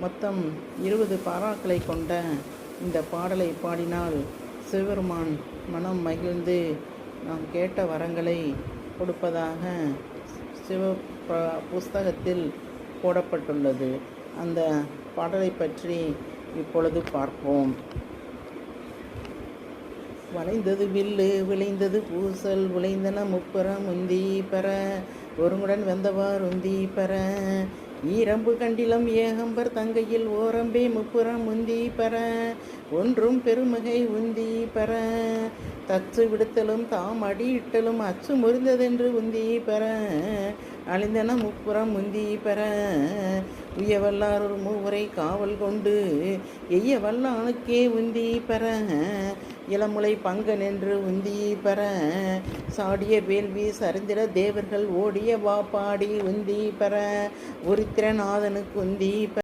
மொத்தம் இருபது பாராக்களை கொண்ட இந்த பாடலை பாடினால் சிவபெருமான் மனம் மகிழ்ந்து நாம் கேட்ட வரங்களை கொடுப்பதாக சிவ ப- புஸ்தகத்தில் போடப்பட்டுள்ளது. அந்த பாடலை பற்றி இப்பொழுது பார்ப்போம். வளைந்தது வில்லு விளைந்தது பூசல் விளைந்தன முப்புறம் உந்தி பெற ஒருங்குடன் வெந்தவார் உந்தி பெற ஈரம்பு கண்டிலம் ஏகம்பர் தங்கையில் ஓரம்பே முப்புறம் உந்தி பெற ஒன்றும் பெருமகை உந்தி பெற. தச்சு விடுத்தலும் தாம் அடியிட்டலும் அச்சு முறிந்ததென்று உந்தி பெற அழிந்தன முப்புறம் உந்தி பெற. உய வல்லார் ஒரு மூவரை காவல் கொண்டு எய்ய வல்லானுக்கே உந்தி பெற. இளமுலை பங்கு நின்று உந்தி பெற சாடிய வேள்வி சரிந்திர தேவர்கள் ஓடிய வா பாடி உந்தி பெற உரித்திரநாதனுக்கு உந்தி